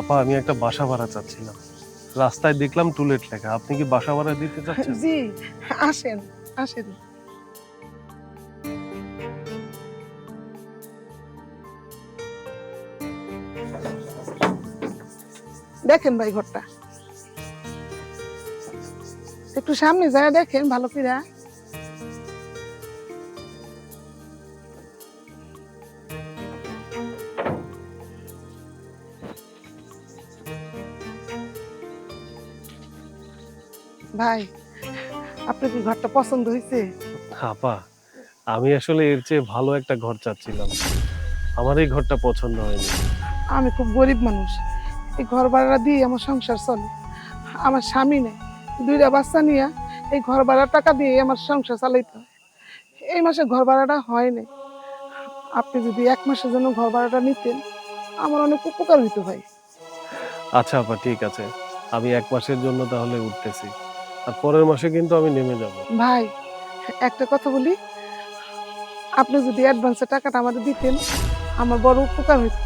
আপা, আমি একটা বাসা ভাড়া চাচ্ছিলাম। রাস্তায় দেখলাম টুলেট লেখা। আপনি কি বাসা ভাড়া দিতে চাচ্ছেন? জি, আসেন আসেন। দেখেন ভাই ঘরটা। একটু সামনে যায় দেখেন, ভালো করে ভাই আপনার কি ঘরটা পছন্দ হয়েছে? আপা আমি আসলে এর চেয়ে ভালো একটা ঘর চাচ্ছিলাম। আমার এই ঘরটা পছন্দ হয়নি। আমি খুব গরিব মানুষ। এই ঘর ভাড়া দিয়ে আমার সংসার চলে। আমার স্বামী নেই। দুইটা বাচ্চা নিয়ে এই ঘর ভাড়ার টাকা দিয়ে আমার সংসার চালাইতে হয়। এই মাসে ঘর ভাড়াটা হয়নি। আপনি যদি এক মাসের জন্য ঘর ভাড়াটা নিতেন আমার অনেক উপকার হইতো ভাই। আচ্ছা আপা ঠিক আছে। আমি এক মাসের জন্য তাহলে উঠতেছি। আর পরের মাসে কিন্তু আমি নেমে যাব। ভাই একটা কথা বলি। আপনি যদি অ্যাডভান্সের টাকাটা আমাদের দিতেন আমার বড় উপকার হইতো।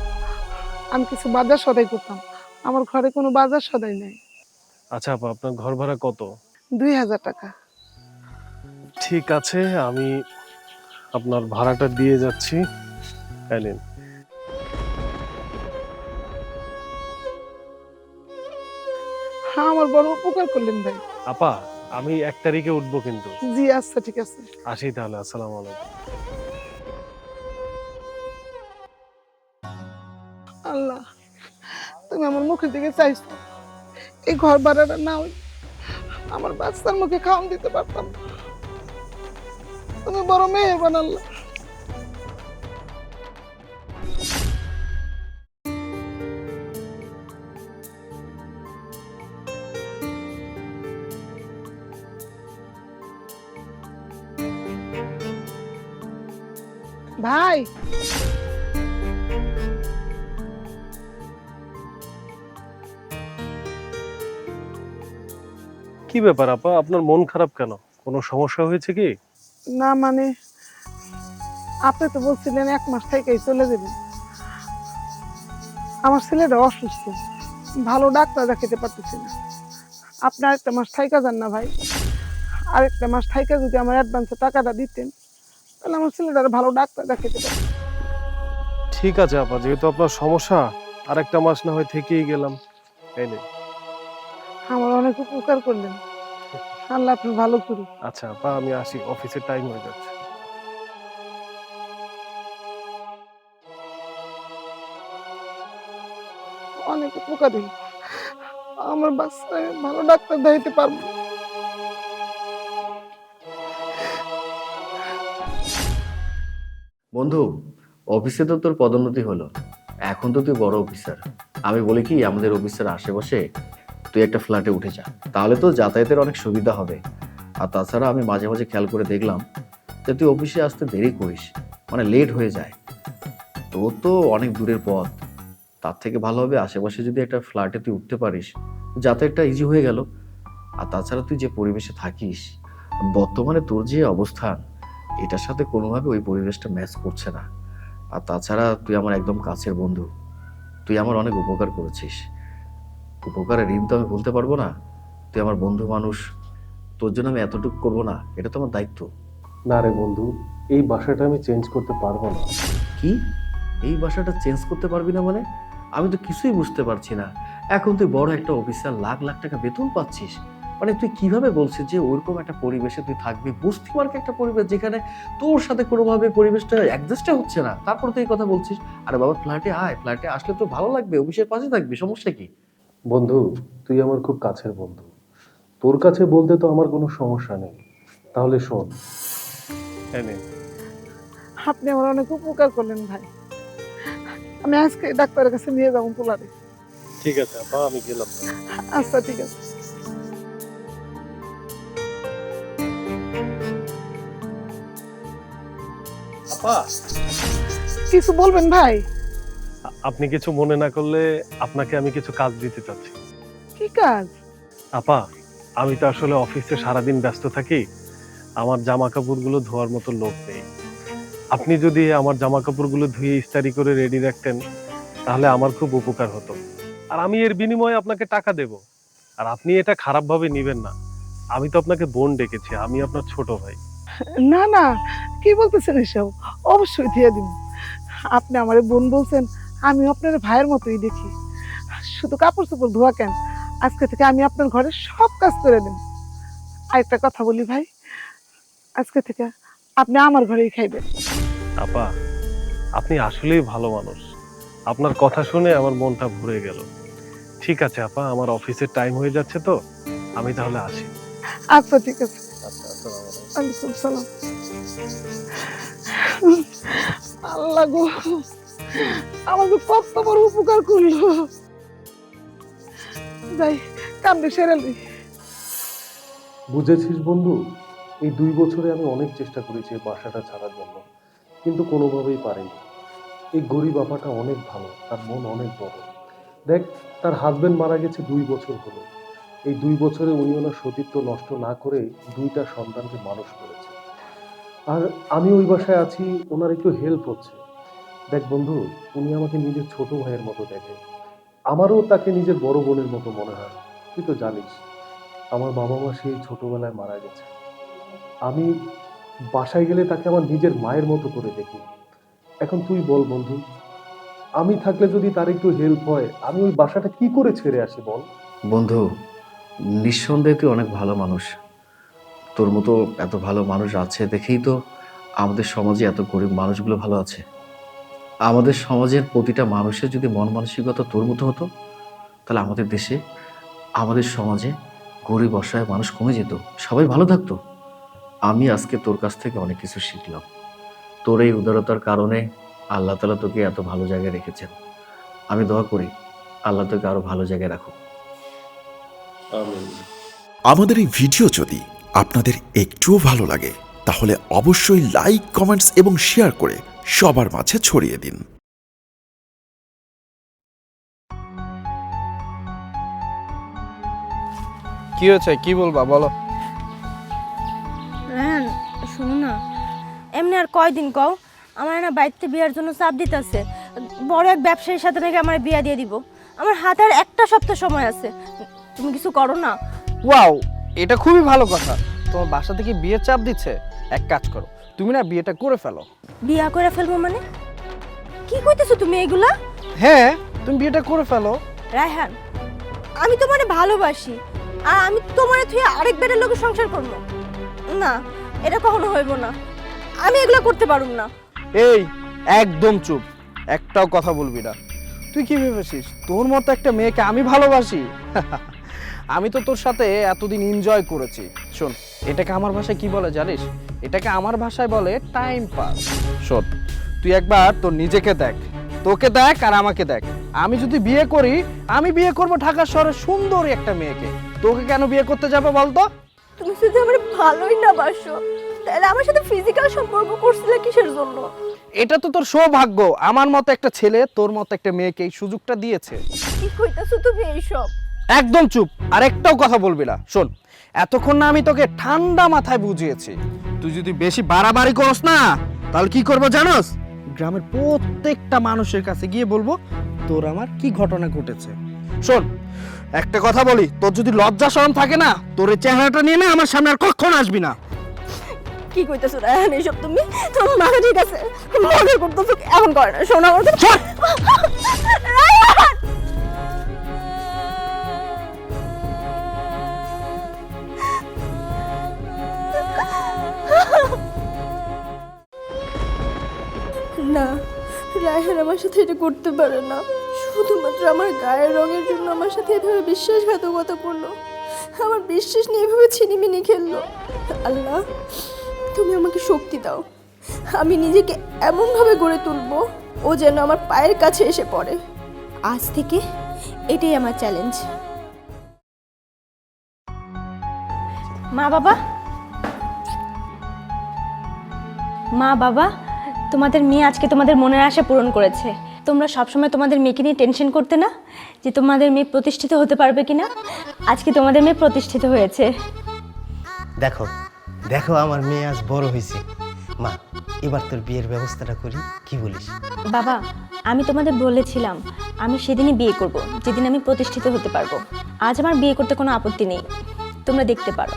আমি কিছু বাজার সদাই করতাম। আমার ঘরে কোনো বাজার সদাই নেই। আচ্ছা আপা আপনার ঘর ভাড়া কত? দুই হাজার টাকা। ঠিক আছে আমি আপনার ভাড়াটা দিয়ে যাচ্ছি। এই নিন। হ্যাঁ আমার বড় উপকার করলেন ভাই। আপা আমি এক তারিখে উঠবো কিন্তু। জি আচ্ছা ঠিক আছে। আসি তাহলে আসসালামু আলাইকুম। আল্লাহ তুমি আমার মুখের দিকে চাইছো। এই ঘর ভাড়াটা না হই আমার বাচ্চার মুখে খাওয়ান দিতে পারতাম। তুমি বড় মেয়ে বানাল্লা ভাই। কি ব্যাপার আপা? আপনার মন খারাপ কেন? কোনো সমস্যা হয়েছে কি? না মানে আপনি তো বলছিলেন এক মাস থেকেই চলে যাবেন। আমার ছেলেটা অসুস্থ। ভালো ডাক্তার দেখাতে পারতেছি না। আপনি আরেকটা মাস থাইকা যান না ভাই। আরেকটা মাস থাইকা যদি আমার অ্যাডভান্সে টাকাটা দিতেন তাহলে আমার ছেলেটার ভালো ডাক্তার দেখাতে পারত ঠিক আছে আপা যেহেতু আপনার সমস্যা আর একটা মাস না হয় থেকেই গেলাম। এই নিন। আমার অনেক উপকার করলেন। আল্লাহ আপনি ভালো করুন আচ্ছা আপা আমি আসি অফিসের টাইম হয়ে যাচ্ছে। অনেক উপকারী। আমার বাচ্চা ভালো ডাক্তার দেখাতে পারব। বন্ধু অফিসে তো তোর পদোন্নতি হলো। এখন তো তুই বড় অফিসার আমি বলি কি, আমাদের অফিসের আশেপাশে তুই একটা ফ্ল্যাটে উঠে যা। তাহলে তো যাতায়াতের অনেক সুবিধা হবে। আর তাছাড়া আমি মাঝে মাঝে খেয়াল করে দেখলাম যে তুই অফিসে আসতে দেরি করিস মানে লেট হয়ে যায়। তোর তো অনেক দূরের পথ। তার থেকে ভালো হবে আশেপাশে যদি একটা ফ্ল্যাটে তুই উঠতে পারিস, যাতায়াতটা ইজি হয়ে গেল। আর তাছাড়া তুই যে পরিবেশে থাকিস, বর্তমানে তোর যে অবস্থান এটার সাথে কোনোভাবে ওই পরিবেশটা ম্যাচ করছে না। আর তাছাড়া তুই আমার একদম কাছের বন্ধু। তুই আমার অনেক উপকার করেছিস। উপকারের ঋণ তো আমি ভুলতে পারব না। তুই আমার বন্ধু মানুষ। তোর জন্য আমি এতটুকু করব না। এটা তো আমার দায়িত্ব। না রে বন্ধু এই বাসাটা আমি চেঞ্জ করতে পারব না। কি? এই বাসাটা চেঞ্জ করতে পারবি না মানে? আমি তো কিছুই বুঝতে পারছি না। এখন তুই বড় একটা অফিসার লাখ লাখ টাকা বেতন পাচ্ছিস। মানে তুই কীভাবে বলছিস যে ওরকম একটা পরিবেশে তুই থাকবি? বস্তি মার্কে একটা পরিবেশ যেখানে তোর সাথে কোনোভাবে পরিবেশটা অ্যাডজাস্টে হচ্ছে না। তারপর তুই এই কথা বলছিস আরে বাবা ফ্ল্যাটে আয় ফ্ল্যাটে আসলে তো ভালো লাগবে অফিসের পাশে থাকবি সমস্যা কি? বন্ধু তুই আমার খুব কাছের বন্ধু। তোর কাছে বলতে তো আমার কোনো সমস্যা নেই। তাহলে শোন। এই আপনি আমার অনেক উপকার করলেন ভাই। আমি আজকে ডাক্তারের কাছে নিয়ে যাব পোলারে। ঠিক আছে আপা আমি গেলাম। আচ্ছা ঠিক আছে। আপা কিছু বলবেন ভাই? আপনি কিছু মনে না করলে আপনাকে আমি কিছু কাজ দিতে চাচ্ছি। কি কাজ? আপা আমি তো আসলে অফিসে সারাদিন ব্যস্ত থাকি। আমার জামা কাপড়গুলো ধোয়ার মতো লোক নেই। আপনি যদি আমার জামা কাপড়গুলো ধুয়ে ইস্তারি করে রেডি রাখতেন তাহলে আমার খুব উপকার হতো। আর আমি এর বিনিময়ে আপনাকে টাকা দেব। আর আপনি এটা খারাপভাবে নেবেন না। আমি তো আপনাকে বোন ডেকেছি আমি আপনার ছোট ভাই। না না কি বলতেছেন এসব? অবশ্যই দিয়ে দিব আপনি আমার বোন বলছেন আমি আপনার ভাইয়ের মতোই দেখি। শুধু কাপড় চোপড় ধোয়া কেন? আজকে থেকে আমি আপনার ঘরে সব কাজ করে দেব আরেকটা কথা বলি ভাই আজকে থেকে আপনি আমার ঘরেই খাইবেন। আপা আপনি আসলেই ভালো মানুষ। আপনার কথা শুনে আমার মনটা ভরে গেল। ঠিক আছে আপা আমার অফিসের টাইম হয়ে যাচ্ছে তো আমি তাহলে আসি। আচ্ছা ঠিক আছে। আচ্ছা আসসালামু আলাইকুম। ওয়ালাইকুম সালাম আল্লাহ গো, আমাকে কত বড় উপকার করল। যাই সেরালি বুঝেছিস বন্ধু, এই দুই বছরে আমি অনেক চেষ্টা করেছি বাসাটা ছাড়ার জন্য, কিন্তু কোনোভাবেই পারিনি। এই গরিব আপাটা অনেক ভালো, তার মন অনেক বড়। দেখ, তার হাজবেন্ড মারা গেছে দুই বছর হলো। এই দুই বছরে উনি ওনার সতীত্ব নষ্ট না করে দুইটা সন্তানকে মানুষ করেছে আর আমি ওই বাসায় আছি, ওনার একটু হেল্প হচ্ছে। দেখ বন্ধু, উনি আমাকে নিজের ছোট ভাইয়ের মতো দেখে। আমারও তাকে নিজের বড় বোনের মতো মনে হয়, তুই তো জানিস। আমার বাবা মা সেই ছোটবেলায় মারা গেছে। আমি বাসায় গেলে তাকে আমার নিজের মায়ের মতো করে দেখি। এখন তুই বল বন্ধু, আমি থাকলে যদি তার একটু হেল্প হয়, আমি ওই বাসাটা কি করে ছেড়ে আসি বল? বন্ধু, নিঃসন্দেহে তুই অনেক ভালো মানুষ। তোর মতো এত ভালো মানুষ আছে দেখেই তো আমাদের সমাজে এত গরিব মানুষগুলো ভালো আছে। আমাদের সমাজের প্রতিটা মানুষের যদি মন মানসিকতা তোর মতো হতো তাহলে আমাদের দেশে আমাদের সমাজে গরিব অসহায় মানুষ কমে যেত। সবাই ভালো থাকতো। আমি আজকে তোর কাছ থেকে অনেক কিছু শিখলাম। তোর এই উদারতার কারণে আল্লাহ তালা তোকে এত ভালো জায়গায় রেখেছেন। আমি দোয়া করি আল্লাহ তোকে আরও ভালো জায়গায় রাখুক। আমাদের এই ভিডিও যদি আপনাদের একটুও ভালো লাগে তাহলে অবশ্যই লাইক কমেন্টস এবং শেয়ার করে সবার মাঝে ছড়িয়ে দিন। কি হয়েছে? কি বলবা? বলো। রায়হান শোনো না। এমনি আর কয়দিন কও আমার না বাড়িতে বিয়ার জন্য চাপ দিতেছে। বড় এক ব্যবসায়ীর সাথে নাকি আমার বিয়া দিয়ে দিব। আমার হাতে আর একটা সপ্তাহ সময় আছে। তুমি কিছু করো না। ওয়াও এটা খুবই ভালো কথা। তোমার বাসা থেকে বিয়ের চাপ দিচ্ছে? এক কাজ করো তুমি না বিয়েটা করে ফেলো। বিয়া করে ফেলব মানে? কি কইতেছো তুমি এগুলা? হ্যাঁ তুমি বিয়েটা করে ফেলো। রায়হান আমি তোমারে ভালোবাসি আর আমি তোমারে থুয়ে আরেক বেটার লোকের সংসার করব। না এটা কখনো হইব না। আমি এগুলা করতে পারুম না। এই একদম চুপ। একটাও কথা বলবি না। তুই কি ভেবেছিস? তোর মতো একটা মেয়েকে আমি ভালোবাসি? আমি তো তোর সাথে এতদিন এনজয় করেছি। শোন এটাকে আমার ভাষায় কি বলে জানিস? এটাকে আমার ভাষায় বলে টাইম পাস শোন তুই একবার তোর নিজেকে দেখ। তোকে দেখ আর আমাকে দেখ। আমি যদি বিয়ে করি আমি বিয়ে করব ঢাকা শহরের সুন্দরী একটা মেয়েকে। তোকে কেন বিয়ে করতে যাবে বলতো? তুমি যদি আমার ভালোই না বাসো। তাহলে আমার সাথে ফিজিক্যাল সম্পর্ক করছিলে কিসের জন্য? এটা তো তোর সৌভাগ্য। আমার মতো একটা ছেলে তোর মতো একটা মেয়েকে এই সুযোগটা দিয়েছে। কি কইতাছো তুমি এইসব? একদম চুপ। আর একটাও কথা বলবি না। শোন এতক্ষণ না আমি তোকে ঠান্ডা মাথায় বুঝিয়েছি। তুই যদি বেশি বাড়াবাড়ি করস না তাহলে কি করব জানোস? গ্রামের প্রত্যেকটা মানুষের কাছে গিয়ে বলব তোর আমার কি ঘটনা ঘটেছে? শোন একটা কথা বলি তোর যদি লজ্জা শরম থাকে না তোর এই চেহারাটা নিয়ে না আমার সামনে আর কখন আসবি না। কি কইতাছো রায়হান এইসব তুমি? তোমার মাথা ঠিক আছে? মনে করতেছো এমন করে না শোনা করতে না রায়হান আমার সাথে এটা করতে পারে না। শুধুমাত্র আমার গায়ের রঙের জন্য আমার সাথে এভাবে বিশ্বাসঘাতকতা করল আমার বিশ্বাস নিয়ে এভাবে ছিনিমিনি খেললো। আল্লাহ তুমি আমাকে শক্তি দাও। আমি নিজেকে এমনভাবে গড়ে তুলবো ও যেন আমার পায়ের কাছে এসে পড়ে। আজ থেকে এটাই আমার চ্যালেঞ্জ মা বাবা মা বাবা তোমাদের মেয়ে আজকে তোমাদের মনের আশা পূরণ করেছে। তোমরা সবসময় তোমাদের মেয়েকে নিয়ে টেনশন করতে না যে তোমাদের মেয়ে প্রতিষ্ঠিত হতে পারবে কিনা? আজকে তোমাদের মেয়ে প্রতিষ্ঠিত হয়েছে। দেখো দেখো আমার মেয়ে আজ বড় হয়েছে। মা এবার তোর বিয়ের ব্যবস্থাটা করি কি বলিস? বাবা আমি তোমাদের বলেছিলাম আমি সেদিনই বিয়ে করব যেদিন আমি প্রতিষ্ঠিত হতে পারব। আজ আমার বিয়ে করতে কোনো আপত্তি নেই। তোমরা দেখতে পারো।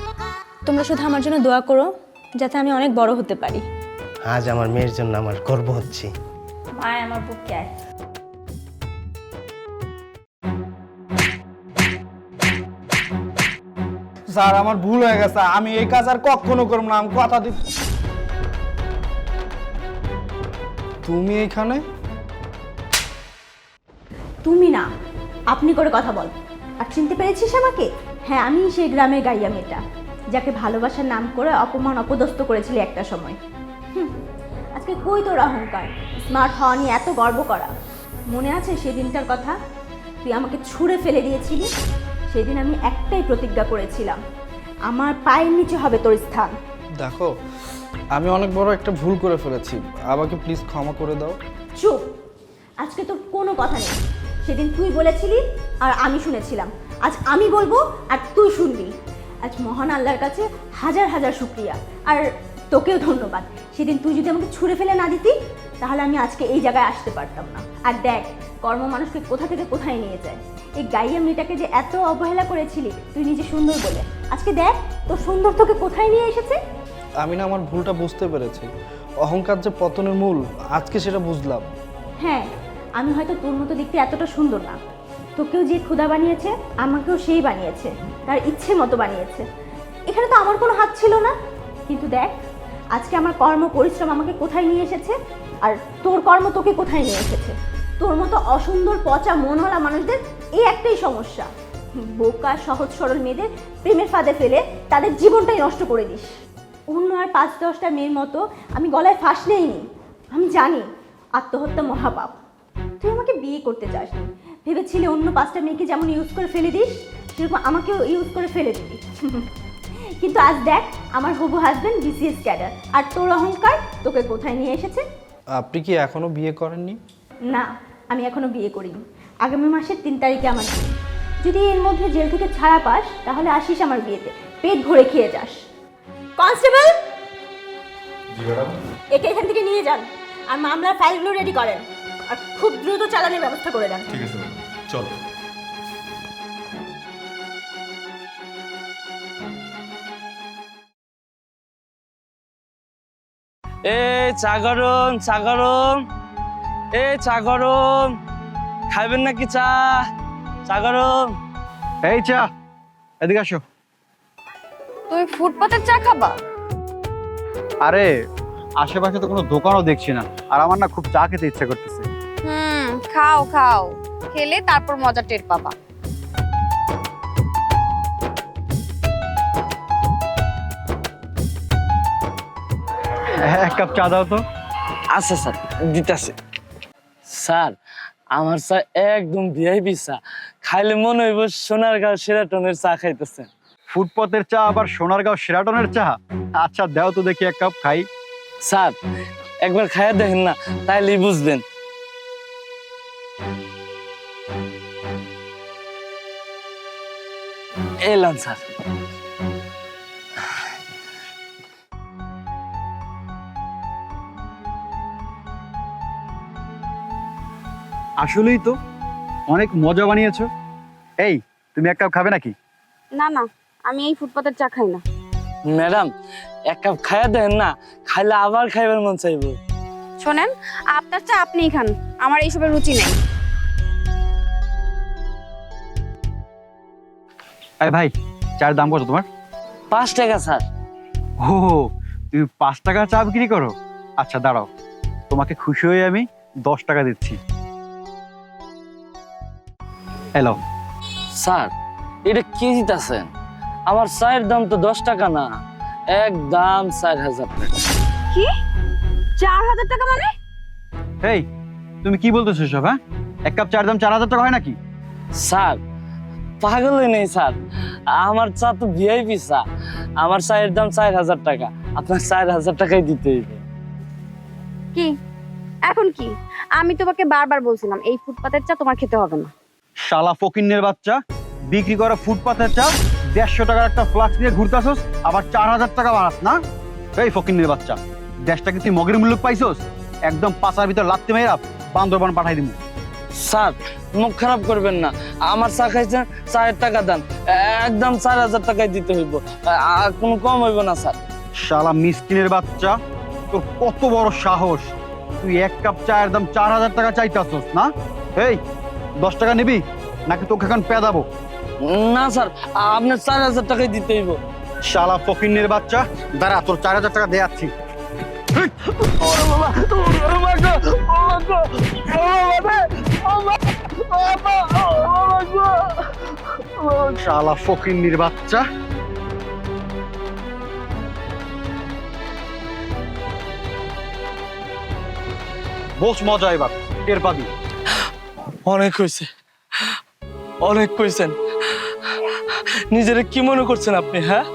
তোমরা শুধু আমার জন্য দোয়া করো যাতে আমি অনেক বড় হতে পারি। আজ আমার মেয়ের জন্য আমার গর্ব হচ্ছে। মায় আমার আয়। স্যার আমার ভুল হয়ে গেছে। আমি এই কাজ আর কখনো করব না। আমি কথা দিই। তুমি এখানে? তুমি না আপনি করে কথা বল। আর চিনতে পেরেছিস আমাকে? হ্যাঁ আমি সেই গ্রামের গাইয়া মেয়েটা যাকে ভালোবাসার নাম করে অপমান অপদস্থ করেছিলি একটা সময়। আজকে কই তোর অহংকার? স্মার্ট হওয়া নিয়ে এত গর্ব করা। মনে আছে সেদিনটার কথা? তুই আমাকে ছুঁড়ে ফেলে দিয়েছিলি? সেদিন আমি একটাই প্রতিজ্ঞা করেছিলাম। আমার পায়ের নিচে হবে তোর স্থান। দেখো আমি অনেক বড় একটা ভুল করে ফেলেছি। আমাকে প্লিজ ক্ষমা করে দাও। চুপ! আজকে তোর কোনো কথা নেই। সেদিন তুই বলেছিলি আর আমি শুনেছিলাম। আজ আমি বলব আর তুই শুনবি। আজ মহান আল্লাহর কাছে হাজার হাজার শুক্রিয়া। আর তোকেও ধন্যবাদ। সেদিন তুই যদি আমাকে ছুঁড়ে ফেলে না দিতি তাহলে আমি আজকে এই জায়গায় আসতে পারতাম না। আর দেখ কর্ম মানুষকে কোথা থেকে কোথায় নিয়ে যায়। এই গাইয়া মেয়েটাকে যে এত অবহেলা করেছিলি তুই নিজে সুন্দর বলে। আজকে দেখ তোর সুন্দর তোকে কোথায় নিয়ে এসেছে? আমি না আমার ভুলটা বুঝতে পেরেছি। অহংকার যে পতনের মূল আজকে সেটা বুঝলাম। হ্যাঁ আমি হয়তো তোর মতো দেখতে এতটা সুন্দর না। তোকেও যে ক্ষুধা বানিয়েছে আমাকেও সেই বানিয়েছে তার ইচ্ছে মতো বানিয়েছে। এখানে তো আমার কোনো হাত ছিল না। কিন্তু দেখ আজকে আমার কর্ম পরিশ্রম আমাকে কোথায় নিয়ে এসেছে? আর তোর কর্ম তোকে কোথায় নিয়ে এসেছে? তোর মতো অসুন্দর পচা মনওয়ালা মানুষদের এই একটাই সমস্যা। বোকা, সহজ, সরল মেয়েদের প্রেমের ফাঁদে ফেলে তাদের জীবনটাই নষ্ট করে দিস। অন্য আর পাঁচ, দশটা মেয়ের মতো আমি গলায় ফাঁস নেইনি। আমি জানি, আত্মহত্যা মহাপাপ। তুই আমাকে বিয়ে করতে চাস ভেবেছিলে অন্য পাঁচটা মেয়েকে যেমন ইউজ করে ফেলে দিস, সেরকম আমাকেও ইউজ করে ফেলে দিবি। কিন্তু আজ দেখ আমার হবু হাজবেন্ড বিসিএস ক্যাডার আর তোর অহংকার তোকে কোথায় নিয়ে এসেছে? আপনি কি এখনও বিয়ে করেননি? না আমি এখনও বিয়ে করিনি। আগামী মাসের তিন তারিখে আমার বিয়ে। যদি এর মধ্যে জেল থেকে ছাড়া পাস তাহলে আসিস আমার বিয়েতে। পেট ভরে খেয়ে যাস। কনস্টেবল! একে এখান থেকে নিয়ে যান। আর মামলার ফাইলগুলো রেডি করেন। আর খুব দ্রুত চালানোর ব্যবস্থা করে দেন। ঠিক আছে চল। এ চা গরম চা গরম এ চা গরম খাইবেন নাকি চা? চা গরম এই চা এদিকে আসো। তুমি ফুটপাতের চা খাবা? আরে আশেপাশে তো কোনো দোকানও দেখছি না আর আমার না খুব চা খেতে ইচ্ছা করতেছে। হুম খাও খাও। খেলে তারপর মজা টের পাবা। এক কাপ চা দাও তো। আচ্ছা স্যার দিতেছে। স্যার আমার চা একদম ভিআইপি চা। খাইলে মনে হইব সোনার গাঁও সেরাটনের চা খাইতেছেন। ফুটপথের চা আবার সোনারগাঁও সেরাটনের চা? আচ্ছা দাও তো দেখি এক কাপ খাই। স্যার একবার খাইয়া দেখেন না তাইলেই বুঝবেন। এলাম স্যার। আসলেই তো অনেক মজা বানিয়েছো। এই তুমি এক কাপ খাবে নাকি? না না আমি এই ফুটপাতের চা খাই না। ম্যাডাম এক কাপ খাইয়া দেন না খাইলে আবার খাইবার মন চাইব। শোনেন আপনার চা আপনিই খান আমার এইসবের রুচি নেই। আরে ভাই চায়ের দাম কত তোমার? পাঁচ টাকা স্যার। ও তুমি পাঁচ টাকার চা বিক্রি করো? আচ্ছা দাঁড়াও তোমাকে খুশি হয়ে আমি দশ টাকা দিচ্ছি। হ্যালো। স্যার এটা কি দিতেছেন? আমার চায়ের দাম তো দশ টাকা না। এক দাম চার হাজার টাকা। কি? চার হাজার টাকা মানে? এই তুমি কি বলতেছো সব হ্যাঁ? এক কাপ চায়ের দাম চার হাজার টাকা হয় নাকি? স্যার পাগলই নেই স্যার। আমার চা তো ভিআইপি চা আমার চায়ের দাম চার হাজার টাকা। আপনার চার হাজার টাকাই দিতে হইবে। কি? এখন কি? আমি তোমাকে বারবার বলছিলাম এই ফুটপাতের চা তোমার খেতে হবে না। শালা ফকিন্নের বাচ্চা। বিক্রি করা ফুটপাথের চা দেড়শো টাকার একটা ফ্লাক্স নিয়ে ঘুরতেছস আবার চার হাজার টাকা বাড়াস না? এই ফকিন্নের বাচ্চা দেশটাকে তুই মগের মূল্য পাইছস? একদম পাচার ভিতর লাত্তি মেয়েরা বান্দরবান পাঠাই দিব স্যার মুখ খারাপ করবেন না। আমার চা খাইছেন চায়ের টাকা দেন। একদম চার হাজার টাকায় দিতে হইব। আর কোনো কম হইব না স্যার। শালা মিসকিনের বাচ্চা তোর কত বড় সাহস। তুই এক কাপ চায়ের দাম চার হাজার টাকা চাইতেছস না? এই দশ টাকা নিবি? নাকি তোকে এখন পেদাবো না স্যার আপনার চার হাজার টাকাই দিতে হইব। শালা ফকিন্নের বাচ্চা দাঁড়া তোর চার হাজার টাকা দেয়াচ্ছি শালা ফকিন্নির বাচ্চা। বস মজা এবার টের পাবি। অনেক হয়েছে। অনেক কইছেন। নিজেরে কি মনে করছেন আপনি হ্যাঁ?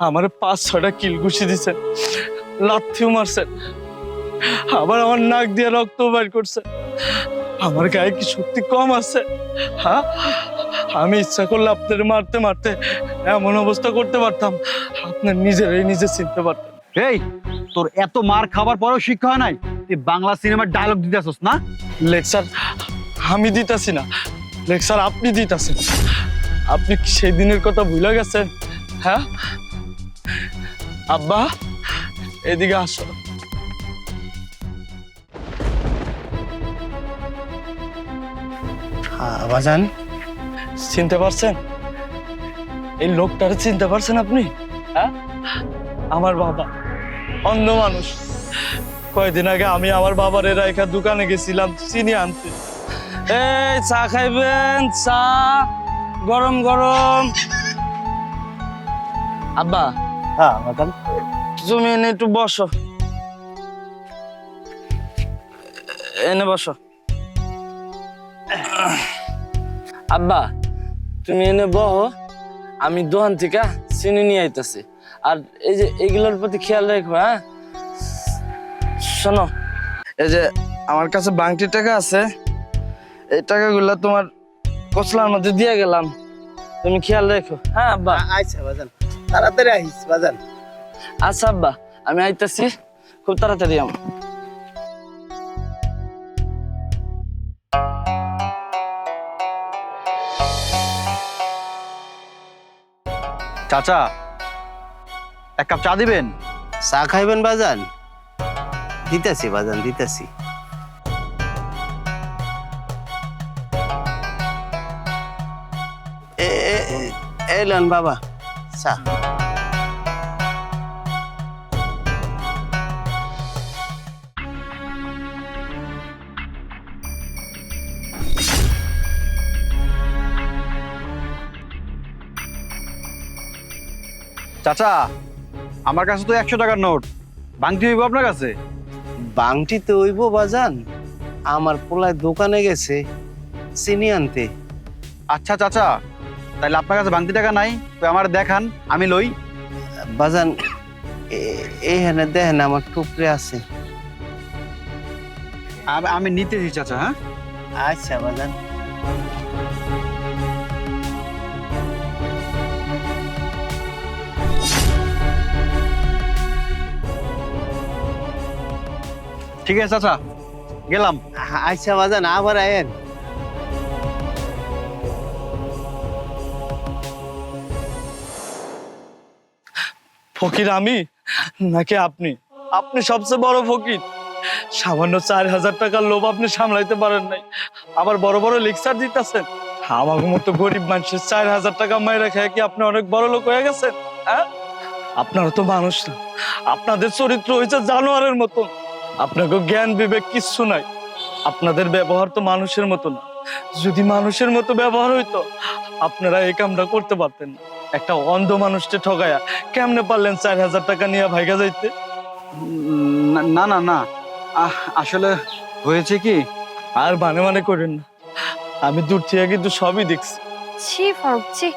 আমার পাঁচ ছয়টা কিল ঘুষি দিছেন লাথিও মারছেন। আবার আমার নাক দিয়ে রক্ত বাইর করছে আমার গায়ে কি শক্তি কম আছে হ্যাঁ? আমি ইচ্ছা করলে আপনার মারতে মারতে এমন অবস্থা করতে পারতাম আপনার নিজেরাই নিজে চিনতে পারতেন। এই তোর এত মার খাবার পরেও শিক্ষা হয় নাই? তুই বাংলা সিনেমার ডায়লগ দিতে আসছ না? লেকচার আমি দিতাছি না। লেকচার আপনি দিতাছেন। আপনি সেই দিনের কথা ভুলে গেছেন? হ্যাঁ? আব্বা এদিকে আসো। হ্যাঁ বাজান? চিনতে পারছেন? এই লোকটারে চিনতে পারছেন আপনি? হ্যাঁ? আমার বাবা অন্ধ মানুষ। কয়দিন আগে আমি আমার বাবার এরা একা দোকানে গেছিলাম চিনি আনতে। এই চা খাইবেন চা গরম গরম। আব্বা হ্যাঁ তুমি এনে একটু বসো। এনে বসো। আব্বা তুমি এনে বহ। আমি দোকান থেকে চিনি নিয়ে আইতাছি। আর এই যে এগুলোর প্রতি খেয়াল রাখো হ্যাঁ? শোনো এই যে আমার কাছে বাংটি টাকা আছে এই টাকাগুলো তোমার কচলার মধ্যে দিয়ে গেলাম। তুমি খেয়াল রেখো। হ্যাঁ আব্বা। আচ্ছা বাজান। তাড়াতাড়ি আইস বাজান। আচ্ছা আব্বা। আমি আইতাছি। খুব তাড়াতাড়ি আম। চাচা এক কাপ চা দিবেন? চা খাইবেন বাজান? দিতেছি বাজান দিতেছি। এলেন বাবা চা। চাচা আমার কাছে তো একশো টাকার নোট। ভাঙতি হইব আপনার কাছে? বাংটি তো হইব বাজান আমার পোলায় দোকানে গেছে চিনি আনতে। আচ্ছা চাচা তাহলে আপনার কাছে ভাঙতি টাকা নাই তো আমার দেখান আমি লই। বাজান এইখানে দেখেন আমার টুকরে আছে। আমি- নিতেছি চাচা হ্যাঁ? আচ্ছা বাজান। ঠিক আছে চাচা। গেলাম। আচ্ছা বাজান আবার আয়েন। ফকির আমি নাকি আপনি? আপনি সবচেয়ে বড় ফকির। সামান্য চার হাজার টাকার লোভ আপনি সামলাইতে পারেন নাই। আবার বড় বড় লেকচার দিতেছেন। আমার মতো গরিব মানুষের চার হাজার টাকা মায়েরা খেয়ে কি আপনি অনেক বড় লোক হয়ে গেছেন? হ্যাঁ? আপনারা তো মানুষ না। আপনাদের চরিত্র হয়েছে জানোয়ারের মতন। আপনাকে জ্ঞান বিবেক কিচ্ছু নাই। আপনাদের ব্যবহার তো মানুষের মতো না। যদি মানুষের মতো ব্যবহার হইতো, আপনারা এই কামটা করতে পারতেন না। একটা অন্ধ মানুষকে ঠগায়া কেমনে পারলেন চার হাজার টাকা নিয়ে ভাইগা যাইতে? না- না না না। আহ, আসলে হয়েছে কি? আর মানে মানে করেন না। আমি দূর থেকে কিন্তু সবই দেখছি। ছি ফারুক ছি।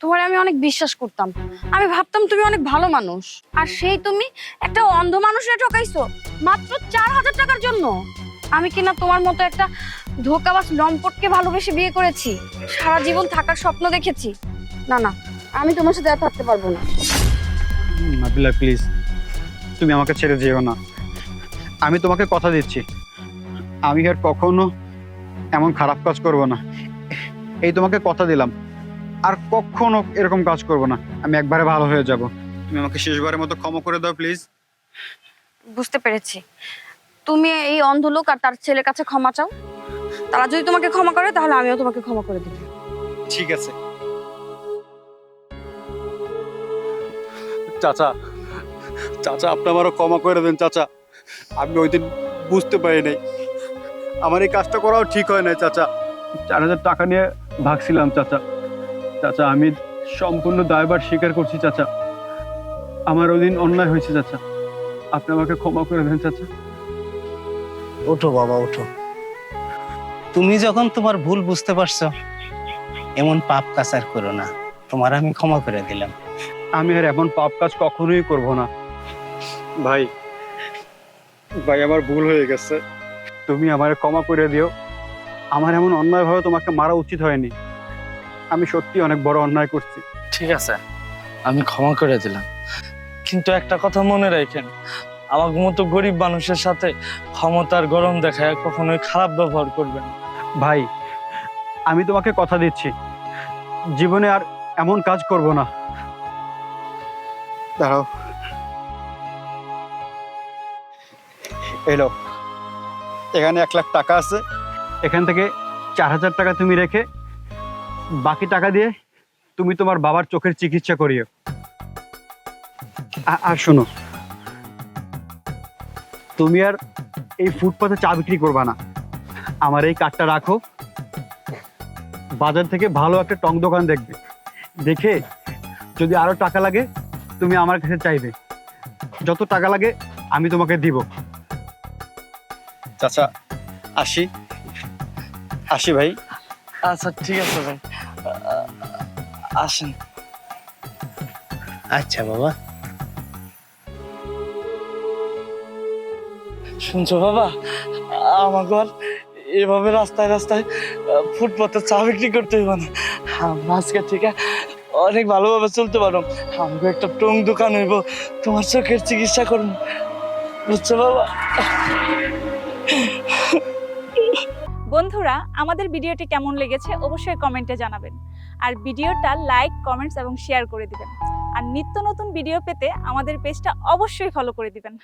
তোমার আমি অনেক বিশ্বাস করতাম। আমি ভাবতাম তুমি অনেক ভালো মানুষ। আর সেই তুমি একটা অন্ধ মানুষের ঠকাইছো মাত্র চার হাজার টাকার জন্য। আমি কিনা তোমার মতো একটা ধোকাবাজ লম্পটকে ভালোবেসে বিয়ে করেছি? সারা জীবন থাকার স্বপ্ন দেখেছি। না না আমি তোমার সাথে আর থাকতে পারব না। নাবিলা প্লিজ তুমি আমাকে ছেড়ে যেও না। আমি তোমাকে কথা দিচ্ছি। আমি আর কখনো এমন খারাপ কাজ করব না। এই তোমাকে কথা দিলাম। আর কখনো এরকম কাজ করব না। আমি একবারে ভালো হয়ে যাব। তুমি আমাকে শেষবারের মতো ক্ষমা করে দাও প্লিজ বুঝতে পেরেছি। তুমি এই অন্ধ লোক আর তার ছেলের কাছে ক্ষমা চাও? তারা যদি তোমাকে ক্ষমা করে তাহলে আমিও তোমাকে ক্ষমা করে দিব ঠিক আছে। চাচা চাচা আপনি আমারও ক্ষমা করে দেন, চাচা। আমি ওই দিন বুঝতে পারি নাই। আমার এই কাজটা করাও ঠিক হয় নাই, চাচা। চার হাজার টাকা নিয়ে ভাগছিলাম, চাচা। চাচা, আমি সম্পূর্ণ দায়ভার স্বীকার করছি, চাচা। আমার ওই দিন অন্যায় হয়েছে, চাচা। আপনি আমাকে ক্ষমা করে দেন, চাচা। ওঠো বাবা, ওঠো। তুমি যখন তোমার ভুল বুঝতে পারছ, এমন পাপ কাজ আর করো না। তোমার আমি ক্ষমা করে দিলাম। আমি আর এমন পাপ কাজ কখনোই করব না। ভাই ভাই আমার ভুল হয়ে গেছে। তুমি আমার ক্ষমা করে দিও। আমার এমন অন্যায়ভাবে তোমাকে মারা উচিত হয়নি। আমি সত্যি অনেক বড় অন্যায় করছি। ঠিক আছে আমি ক্ষমা করে দিলাম। কিন্তু একটা কথা মনে রাখেন আমার মতো গরিব মানুষের সাথে ক্ষমতার গরম দেখায় কখনোই খারাপ ব্যবহার করবেন না। ভাই আমি তোমাকে কথা দিচ্ছি। জীবনে আর এমন কাজ করব না। দাঁড়াও। এলো। এখানে এক লাখ টাকা আছে। এখান থেকে চার হাজার টাকা তুমি রেখে বাকি টাকা দিয়ে তুমি তোমার বাবার চোখের চিকিৎসা করিও। আর শোনো, তুমি আর এই ফুটপাতে চা বিক্রি করবা না। আমার এই কার্ডটা রাখো। বাজার থেকে ভালো একটা টং দোকান দেখবে। দেখে যদি আরও টাকা লাগে তুমি আমার কাছে চাইবে। যত টাকা লাগে আমি তোমাকে দিব। চাচা আসি। আসি ভাই। আচ্ছা ঠিক আছে ভাই। আসেন। আচ্ছা বাবা। শুনছো বাবা? আমাকে আর এভাবে রাস্তায় রাস্তায় ফুটপাতে চা বিক্রি করতে হইব না। আমরা আজকে থেকে অনেক ভালোভাবে চলতে পারো। আমাকে একটা টং দোকান হইব, তোমার চোখের চিকিৎসা করুন বুঝছ বাবা? বন্ধুরা, আমাদের ভিডিওটি কেমন লেগেছে অবশ্যই কমেন্টে জানাবেন। আর ভিডিওটা লাইক, কমেন্টস এবং শেয়ার করে দিবেন। আর নিত্য নতুন ভিডিও পেতে আমাদের পেজটা অবশ্যই ফলো করে দিবেন।